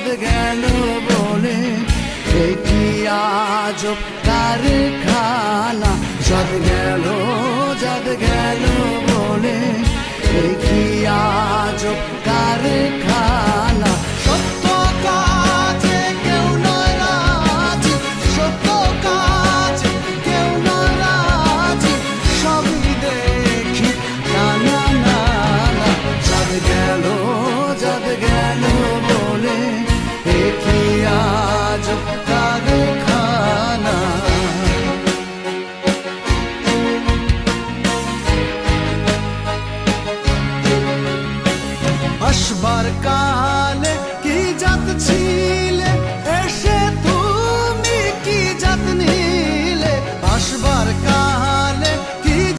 চাঁদ গেল বলে একই আজ তার খানা চাঁদ গেল চাঁদ গেল বলে একই আজ अशबर का हाल